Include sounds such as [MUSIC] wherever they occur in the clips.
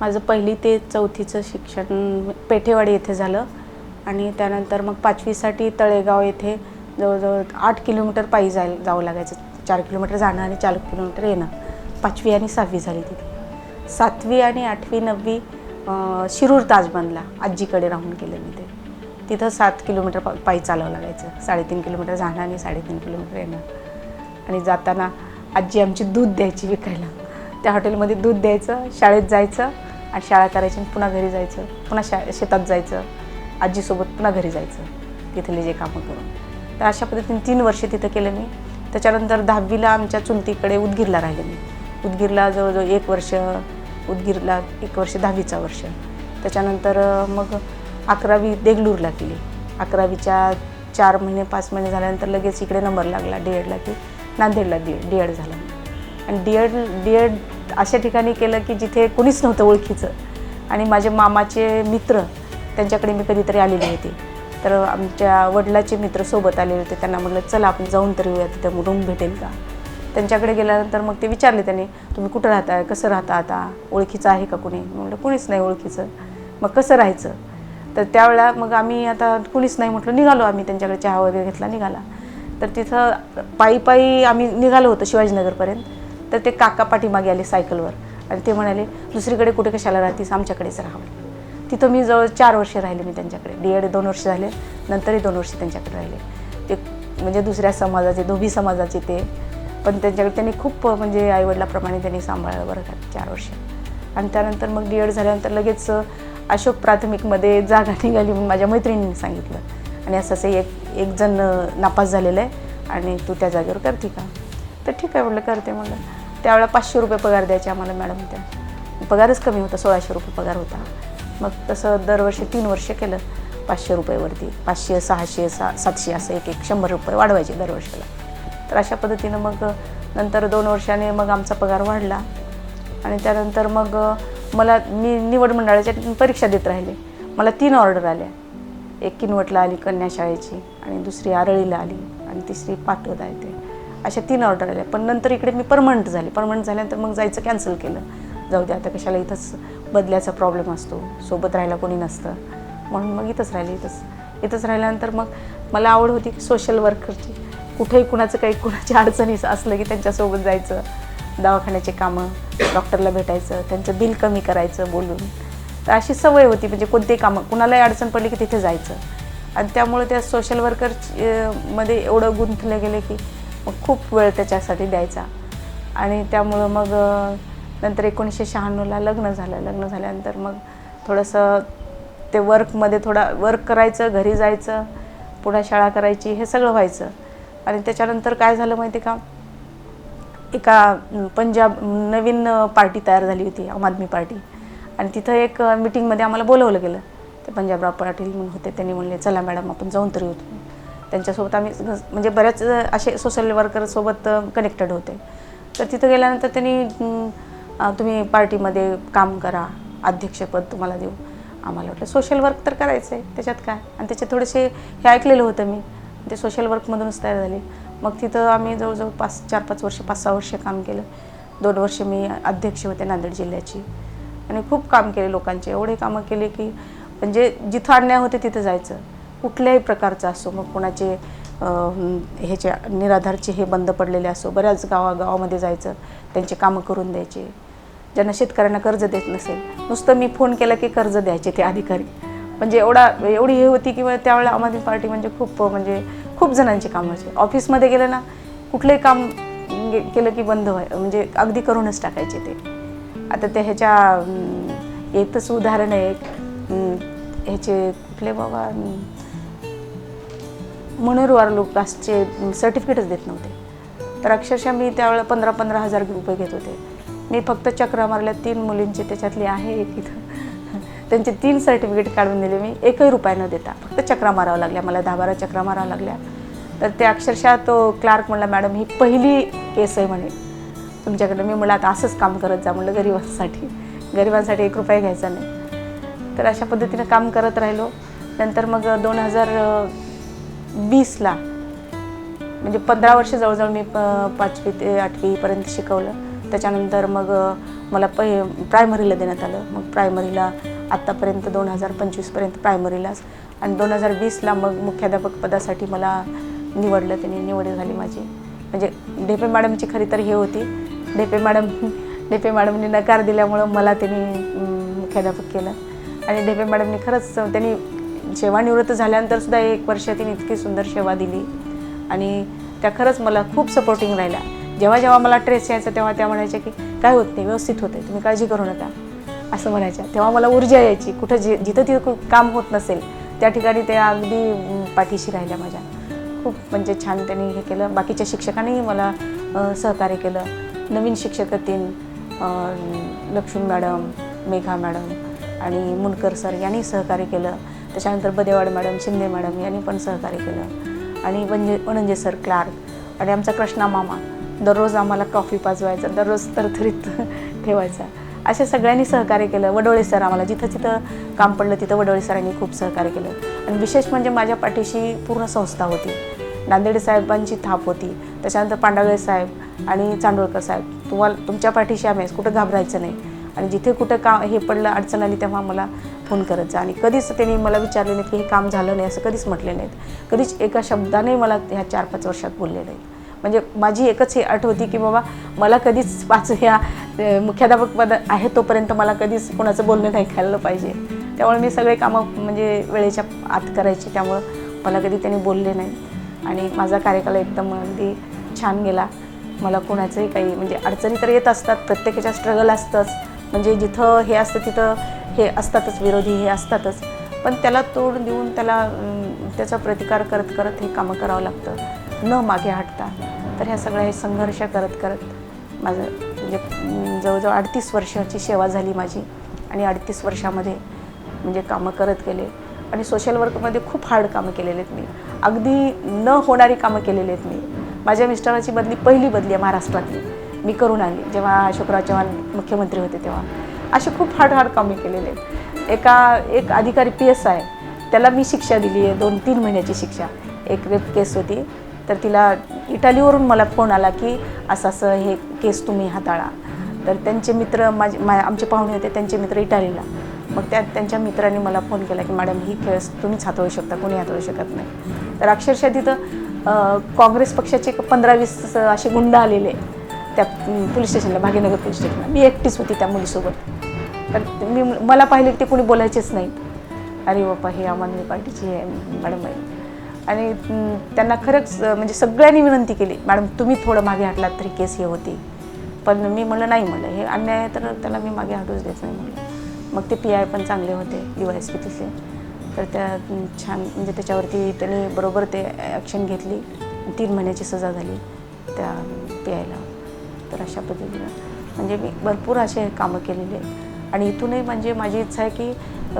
माझं पहिली ते चौथीचं शिक्षण पेठेवाडी येथे झालं. आणि त्यानंतर मग पाचवीसाठी तळेगाव येथे जवळजवळ आठ किलोमीटर पायी जाय जावं लागायचं. चार किलोमीटर जाणं आणि चार किलोमीटर येणं. पाचवी आणि सहावी झाली तिथे. सातवी आणि आठवी नववी शिरूर ताजबंदला आजीकडे राहून गेले मी ते. तिथं सात किलोमीटर पा पायी चालावं लागायचं. साडेतीन किलोमीटर जाणं आणि साडेतीन किलोमीटर येणं. आणि जाताना आजी आमची दूध द्यायची विकायला. त्या हॉटेलमध्ये दूध द्यायचं शाळेत जायचं आणि शाळा करायची आणि पुन्हा घरी जायचं पुन्हा शा शेतात जायचं आजीसोबत पुन्हा घरी जायचं तिथले जे कामं करून. तर अशा पद्धतीने तीन वर्ष तिथं केलं मी. त्याच्यानंतर दहावीला आमच्या चुलतीकडे उदगीरला राहिले मी. उदगीरला जवळजवळ एक वर्ष उदगीरला एक वर्ष दहावीचा वर्ष. त्याच्यानंतर मग अकरावी देगलूरला केली. अकरावीच्या चार महिने पाच महिने झाल्यानंतर लगेच इकडे नंबर लागला डी एडला की नांदेडला डी डी एड झाला आणि डी एड डी एड अशा ठिकाणी केलं की जिथे कोणीच नव्हतं ओळखीचं. आणि माझे मामाचे मित्र त्यांच्याकडे मी कधीतरी आलेली होती. तर आमच्या वडिलाचे मित्र सोबत आलेले होते. त्यांना म्हटलं चला आपण जाऊन तरी येऊया तिथे रूम भेटेल का? त्यांच्याकडे गेल्यानंतर मग ते विचारले त्यांनी तुम्ही कुठं राहताय कसं राहता आता? ओळखीचं आहे का कुणी? म्हटलं कुणीच नाही ओळखीचं. मग कसं राहायचं? तर त्यावेळेला मग आम्ही आता कुणीच नाही म्हटलं निघालो आम्ही. त्यांच्याकडे चहा वगैरे घेतला निघाला. तर तिथं पायी पायी आम्ही निघालो होतो शिवाजीनगरपर्यंत. तर ते काका पाठीमागे आले सायकलवर. आणि ते म्हणाले दुसरीकडे कुठे कशाला राहतीस? आमच्याकडेच राहावं तिथं मी जवळ चार वर्ष राहिले मी त्यांच्याकडे. डी एड दोन वर्ष झाले नंतरही दोन वर्ष त्यांच्याकडे राहिले. ते म्हणजे दुसऱ्या समाजाचे धोबी समाजाचे ते. पण त्यांच्याकडे त्यांनी खूप म्हणजे आईवडिलाप्रमाणे त्यांनी सांभाळलं बरं का चार वर्ष. आणि त्यानंतर मग डी एड झाल्यानंतर लगेच अशोक प्राथमिकमध्ये जागा निघाली म्हणून माझ्या मैत्रिणींनी सांगितलं. आणि असं असं एक एक जण नापास झालेलं आहे आणि तू त्या जागेवर करते का? तर ठीक आहे म्हटलं करते म्हटलं त्यावेळेला पाचशे रुपये पगार द्यायचे आम्हाला मॅडम त्या पगारच कमी होता सोळाशे रुपये पगार होता. मग तसं दरवर्षी तीन वर्ष केलं पाचशे रुपयेवरती. पाचशे सहाशे सा सातशे असं एक एक शंभर रुपये वाढवायचे दरवर्षीला. तर अशा पद्धतीनं मग नंतर दोन वर्षाने मग आमचा पगार वाढला. आणि त्यानंतर मग मला मी निवड मंडळाच्या परीक्षा देत राहिले. मला तीन ऑर्डर आल्या. एक किनवटला आली कन्याशाळेची आणि दुसरी आरळीला आली आणि तिसरी पाठवत आहे ते. अशा तीन ऑर्डर आल्या. पण नंतर इकडे मी परमनंट झाले. परमनंट झाल्यानंतर मग जायचं कॅन्सल केलं. जाऊ दे आता कशाला इथंच बदल्याचा प्रॉब्लेम असतो. सोबत राहायला कोणी नसतं. म्हणून मग इथंच राहिले इथंच इथंच राहिल्यानंतर मग मला आवड होती की सोशल वर्करची कुठेही कुणाचं काही कुणाची अडचणी असलं की त्यांच्यासोबत जायचं. दवाखान्याचे कामं डॉक्टरला भेटायचं त्यांचं बिल कमी करायचं बोलून. तर अशी सवय होती म्हणजे कोणतेही कामं कुणालाही अडचण पडली की तिथे जायचं. आणि त्यामुळे त्या सोशल वर्करमध्ये एवढं गुंतलं गेलं की मग खूप वेळ त्याच्यासाठी द्यायचा. आणि त्यामुळं मग नंतर एकोणीसशे शहाण्णवला लग्न झालं. लग्न झाल्यानंतर मग थोडंसं ते वर्कमध्ये थोडा वर्क करायचं घरी जायचं पुन्हा शाळा करायची हे सगळं व्हायचं. आणि त्याच्यानंतर काय झालं माहिती आहे का? एका पंजाब नवीन पार्टी तयार झाली होती आम आदमी पार्टी. आणि तिथं एक मिटिंगमध्ये मीटिंगमध्ये आम्हाला बोलवलं गेलं. ते पंजाबराव पाटील म्हणून होते त्यांनी म्हणले चला मॅडम आपण जाऊन तरी होतो त्यांच्यासोबत आम्ही म्हणजे बऱ्याच असे सोशल वर्करसोबत कनेक्टेड होते. तर तिथं गेल्यानंतर त्यांनी तुम्ही पार्टीमध्ये काम करा अध्यक्षपद तुम्हाला देऊ. आम्हाला वाटलं सोशल वर्क तर करायचं आहे त्याच्यात काय? आणि त्याच्यात थोडेसे हे ऐकलेलं होतं मी. ते सोशल वर्कमधूनच तयार झाले. मग तिथं आम्ही जवळजवळ पाच चार पाच वर्ष पाच सहा वर्ष काम केलं. दोन वर्ष मी अध्यक्ष होते नांदेड जिल्ह्याची. आणि खूप काम केले लोकांचे. एवढे कामं केले की म्हणजे जिथं अन्याय होते तिथं जायचं. कुठल्याही प्रकारचं असो मग कोणाचे ह्याचे निराधारचे हे बंद पडलेले असो बऱ्याच गावागावामध्ये जायचं त्यांचे कामं करून द्यायचे. ज्यांना शेतकऱ्यांना कर्ज देत नसेल नुसतं मी फोन केला की कर्ज द्यायचे ते अधिकारी. म्हणजे एवढा एवढी हे होती की त्यावेळेला आम आदमी पार्टी म्हणजे खूप म्हणजे खूप जणांची कामं व्हायची ऑफिसमध्ये गेलं ना कुठलंही काम गे- केलं की बंद व्हाय म्हणजे अगदी करूनच टाकायचे ते. आता ते ह्याच्या एकच येतच उदाहरण आहे ह्याचे कुठले बाबा अं, मनोरवार लोक कास्टचे सर्टिफिकेटच देत नव्हते. तर अक्षरशः मी त्यावेळेला पंधरा पंधरा हजार रुपये घेत होते. मी फक्त चक्रा मारल्या तीन मुलींची त्याच्यातली आहे एक इथं. त्यांचे तीन सर्टिफिकेट काढून दिले मी. एकही रुपया न देता. फक्त चक्रा मारावं लागल्या. मला दहा बारा चक्रा मारावं लागल्या. तर ते अक्षरशः तो क्लार्क म्हणला मॅडम ही पहिली केस आहे म्हणे. तुमच्याकडे मी म्हणलं आता असंच काम करत जा म्हणलं गरिबांसाठी. गरिबांसाठी एक रुपया घ्यायचा नाही. तर अशा पद्धतीनं काम करत राहिलो. नंतर मग दोन हजार वीसला. म्हणजे पंधरा वर्ष जवळजवळ मी प पाचवी ते आठवीपर्यंत शिकवलं. त्याच्यानंतर मग मला पै प्रायमरीला देण्यात आलं. मग प्रायमरीला आत्तापर्यंत दोन हजार पंचवीसपर्यंत प्रायमरीलाच. आणि दोन हजार वीसला मग मुख्याध्यापक पदासाठी मला निवडलं. त्यांनी निवड झाली माझी. म्हणजे ढेपे मॅडमची खरी तर हे होती. ढेपे मॅडम ढेपे मॅडमनी नकार दिल्यामुळं मला त्यांनी मुख्याध्यापक केलं. आणि ढेपे मॅडमनी खरंच त्यांनी सेवानिवृत्त झाल्यानंतरसुद्धा एक वर्ष तिने इतकी सुंदर सेवा दिली. आणि त्या खरंच मला खूप सपोर्टिंग राहिल्या. जेव्हा जेव्हा मला ट्रेस यायचा तेव्हा त्या म्हणायच्या की काय होत नाही व्यवस्थित होते तुम्ही काळजी करू नका. असं म्हणायच्या. तेव्हा मला ऊर्जा यायची कुठं जे जिथं तिथं काम होत नसेल त्या ठिकाणी त्या अगदी पाठीशी राहिल्या माझ्या. खूप म्हणजे छान त्यांनी हे केलं. बाकीच्या शिक्षकांनीही मला सहकार्य केलं. नवीन शिक्षक तीन लक्ष्मी मॅडम मेघा मॅडम आणि मुनकर सर यांनी सहकार्य केलं. त्याच्यानंतर बदेवाड मॅडम शिंदे मॅडम यांनी पण सहकार्य केलं. आणि वंजे वणंजे सर क्लार्क आणि आमचा कृष्णा मामा दररोज आम्हाला कॉफी पाजवायचा दररोज तरतरीत [LAUGHS] ठेवायचा. अशा सगळ्यांनी सहकार्य केलं. वडोळे सर आम्हाला जिथं जिथं काम पडलं तिथं वडोळे सरांनी खूप सहकार्य केलं. आणि विशेष म्हणजे माझ्या पाठीशी पूर्ण संस्था होती. नांदेडे साहेबांची थाप होती. त्याच्यानंतर पांडागळे साहेब आणि चांडोळकर साहेब तुम्हाला तुमच्या पाठीशी आम्ही कुठं घाबरायचं नाही. आणि जिथे कुठं का हे पडलं अडचण आली तेव्हा मला फोन करत जा आणि कधीच त्यांनी मला विचारले नाहीत की हे काम झालं नाही असं कधीच म्हटले नाहीत. कधीच एका शब्दाने मला ह्या चार पाच वर्षात बोलले नाहीत. म्हणजे माझी एकच हे अट होती की बाबा मला कधीच पाच ह्या मुख्याध्यापक पद आहे तोपर्यंत मला कधीच कोणाचं बोलणं नाही खाल्लं पाहिजे. त्यामुळे मी सगळे कामं म्हणजे वेळेच्या आत करायची त्यामुळं मला कधी त्यांनी बोलले नाही आणि माझा कार्यकाल एकदम अगदी छान गेला. मला कोणाचंही काही म्हणजे अडचणी तर येत असतात प्रत्येकाच्या स्ट्रगल असतंच. म्हणजे जिथं हे असतं तिथं हे असतातच विरोधी हे असतातच. पण त्याला तोड देऊन त्याला त्याचा प्रतिकार करत करत हे कामं करावं लागतं. न मागे हटता. तर ह्या सगळ्या हे संघर्ष करत करत माझं म्हणजे जवळजवळ अडतीस वर्षाची सेवा झाली माझी. आणि अडतीस वर्षामध्ये म्हणजे कामं करत गेले. आणि सोशल वर्कमध्ये खूप हार्ड कामं केलेले आहेत मी. अगदी न होणारी कामं केलेली आहेत मी. माझ्या मिस्टरांची बदली पहिली बदली आहे महाराष्ट्रातली. मी करून आली. जेव्हा अशोकराव चव्हाण मुख्यमंत्री होते तेव्हा. असे खूप हार्ड हार्ड कामे केलेले. आहेत एका एक अधिकारी पी एस आहे त्याला मी शिक्षा दिली आहे दोन तीन महिन्याची शिक्षा. एक रेप केस होती. तर तिला इटालीवरून मला फोन आला की असं असं हे केस तुम्ही हाताळा. तर त्यांचे मित्र माझे मा आमचे पाहुणे होते त्यांचे मित्र इटालीला. मग त्या त्यांच्या मित्रांनी मला फोन केला की मॅडम ही केस तुम्हीच हाताळू शकता कोणी हाताळू शकत नाही. तर अक्षरशः तिथं काँग्रेस पक्षाचे पंधरा वीस असे गुंड आलेले. त्या पोलीस स्टेशनला भाग्यनगर पोलीस स्टेशनला मी एकटीच होती त्या मुलीसोबत. तर मी मला पाहिले की ते कोणी बोलायचेच नाहीत. अरे बाप्पा हे आम पार्टीची आहे मॅडम आहे आणि त्यांना खरंच म्हणजे सगळ्यांनी विनंती केली मॅडम तुम्ही थोडं मागे हटलात तरी केस हे होती पण मी म्हणलं नाही म्हणलं हे अन्याय आहे तर त्याला मी मागे हटूच देत नाही म्हणलं. मग ते पी आय पण चांगले होते यू एस पी तिथे तर त्या छान म्हणजे त्याच्यावरती त्यांनी बरोबर ते ॲक्शन घेतली. तीन महिन्याची सजा झाली त्या पी आयला तर अशा पद्धतीनं. म्हणजे मी भरपूर असे कामं केलेली आहेत. आणि इथूनही म्हणजे माझी इच्छा आहे की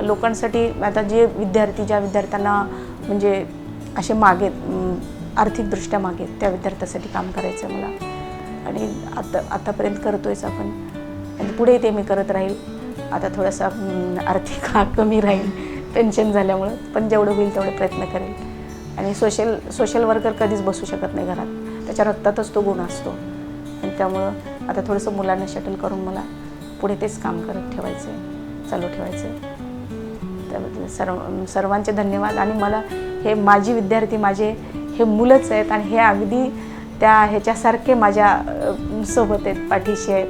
लोकांसाठी आता जे विद्यार्थी ज्या विद्यार्थ्यांना म्हणजे असे मागे आर्थिकदृष्ट्या मागे त्या विद्यार्थ्यासाठी काम करायचं आहे मला. आणि आता आतापर्यंत करतोयच आपण. आणि पुढे ते मी करत राहील. आता थोडासा आर्थिक हा कमी राहील. पेन्शन झाल्यामुळं. पण जेवढं होईल तेवढे प्रयत्न करेल. आणि सोशल सोशल वर्कर कधीच बसू शकत नाही घरात. त्याच्या रक्तातच तो गुण असतो. त्यामुळं आता थोडंसं मुलांना शटल करून मला पुढे तेच काम करत ठेवायचं आहे चालू ठेवायचं आहे त्याबद्दल सर्व सर्वांचे धन्यवाद. आणि मला हे माझी विद्यार्थी माझे हे मुलंच आहेत आणि हे अगदी त्या ह्याच्यासारखे माझ्या सोबत आहेत पाठीशी आहेत.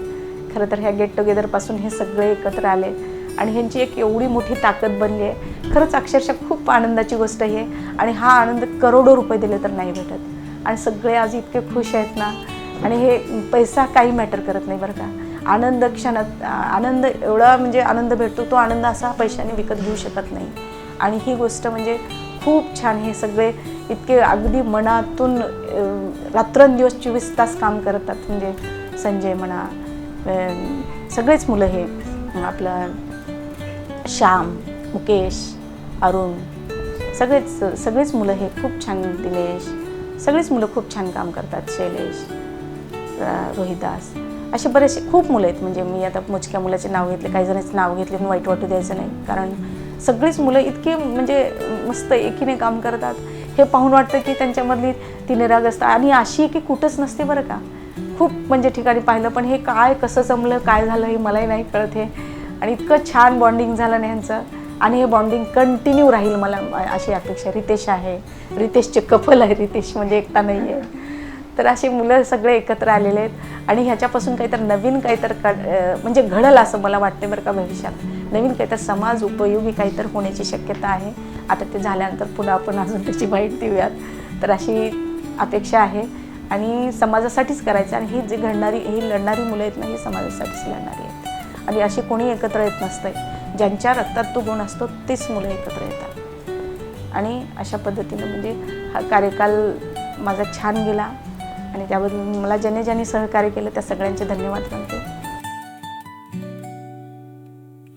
खरं तर ह्या गेट टुगेदरपासून हे सगळे एकत्र आले. आणि ह्यांची एक एवढी मोठी ताकद बनली आहे. खरंच अक्षरशः खूप आनंदाची गोष्ट ही आहे. आणि हा आनंद करोडो रुपये दिले तर नाही भेटत. आणि सगळे आज इतके खुश आहेत ना. आणि हे पैसा काही मॅटर करत नाही बरं का. आनंद क्षणात आनंद एवढा म्हणजे आनंद भेटतो तो आनंद असा पैशाने विकत घेऊ शकत नाही. आणि ही गोष्ट म्हणजे खूप छान हे सगळे इतके अगदी मनातून रात्रंदिवस चोवीस तास काम करतात. म्हणजे संजय म्हणा सगळेच मुलं हे आपलं श्याम मुकेश अरुण सगळेच सगळेच मुलं हे खूप छान दिनेश सगळेच मुलं खूप छान काम करतात. शैलेश रोहिदास असे बरेचसे खूप मुलं आहेत. म्हणजे मी आता मोजक्या मुलाचे नाव घेतले काही जणांचे नाव घेतले पण वाईट वाटू द्यायचं नाही. कारण सगळीच मुलं इतकी म्हणजे मस्त एकीने काम करतात. हे पाहून वाटतं की त्यांच्यामधली ती निरागसता आणि अशी की कुठंच नसते बरं का. खूप म्हणजे ठिकाणी पाहिलं पण हे काय कसं जमलं काय झालं हे मलाही नाही कळत हे. आणि इतकं छान बॉन्डिंग झालं ना ह्यांचं आणि हे बॉन्डिंग कंटिन्यू राहील मला अशी अपेक्षा. रितेश आहे. रितेशचे कपल आहे रितेश म्हणजे एकटा नाही आहे तर असे मुलं सगळे एकत्र आलेले आहेत. आणि ह्याच्यापासून काहीतरी नवीन काहीतरी क म्हणजे घडल असं मला वाटते बरं का भविष्यात. नवीन काहीतरी समाज उपयोगी काहीतरी होण्याची शक्यता आहे. आता ते झाल्यानंतर पुन्हा आपण अजून त्याची माहिती देऊयात. तर अशी अपेक्षा आहे. आणि समाजासाठीच करायचं आणि ही जी घडणारी ही लढणारी मुलं आहेत ना ही समाजासाठीच लढणारी आहेत. आणि अशी कोणी एकत्र येत नसतंय. ज्यांच्या रक्तात तो गुण असतो तीच मुलं एकत्र येतात. आणि अशा पद्धतीनं म्हणजे हा कार्यकाल माझा छान गेला. आणि त्याबद्दल मला ज्याने ज्याने सहकार्य केलं त्या सगळ्यांचे धन्यवाद मानते